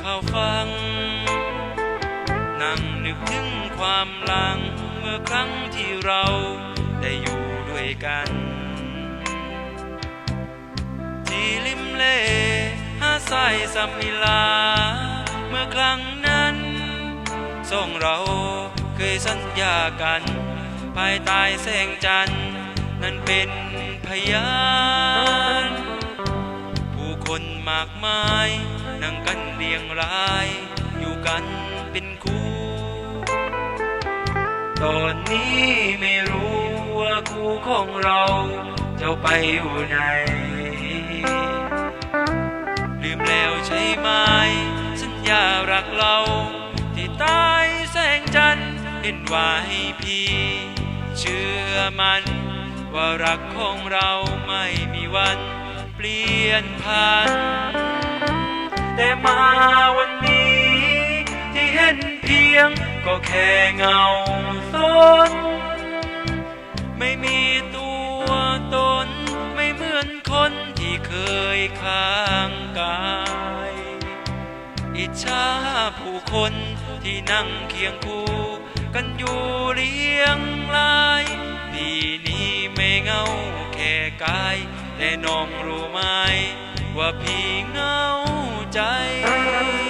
เข้าฟัง นั่งนึกถึงความหลังเมื่อครั้งที่เราได้อยู่ด้วยกัน ที่ริมเลหาดทรายสมิลา เมื่อครั้งนั้นสองเราเคยสัญญากัน ภายใต้แสงจันทร์นั้นเป็นพยาน ผู้คนมากมาย นั่งกันเรียงราย อยู่กันเป็นคู่ ตอนนี้ไม่รู้ว่าคู่ของเราจะไปอยู่ไหน ลืมแล้วใช่ไหมสัญญารักเรา ที่ใต้แสงจันทร์เห็นว่าให้พี่ เชื่อมันว่ารักของเราไม่มีวันเปลี่ยนผ่าน แต่มาวันนี้ ที่เห็นเพียงก็แค่เงาตนไม่มีตัวตน ไม่เหมือนคนที่เคยข้างกาย อิจฉาผู้คนที่นั่งเคียงคู่กันอยู่เรียงรายปีนี้ไม่เงาแค่กาย แต่น้องรู้ไหมว่าพี่เงา ใจ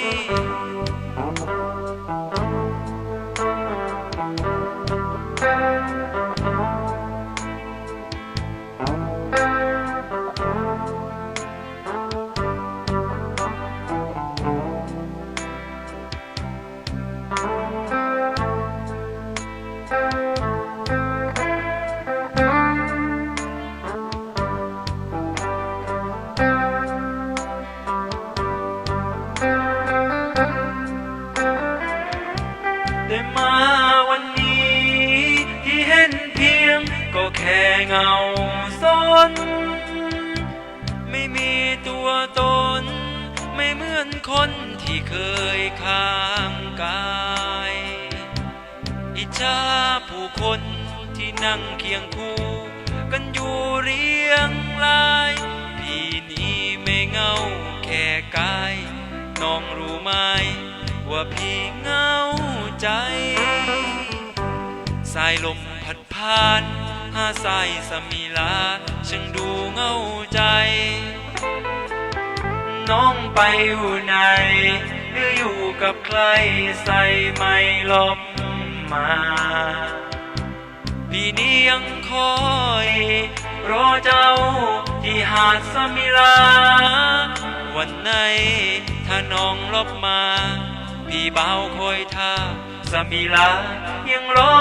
เงาซ้อน ไม่มีตัวตน ไม่เหมือนคนที่เคยข้างกาย อิจฉาผู้คนที่นั่งเคียงคู่ กันอยู่เรียงราย พี่นี้ไม่เงาแค่กายน้องรู้ไหมว่าพี่เงาใจ สายลมพัดผ่าน หาสายสมิลาช่างดูเงาใจ น้องไปอยู่ไหน หรืออยู่กับใครใส่ไม่ลมมาพี่นี้ยังคอยรอเจ้าที่หาดสมิลา วันไหนถ้าน้องลบมา พี่เบาคอยท่าสมิลายังรอ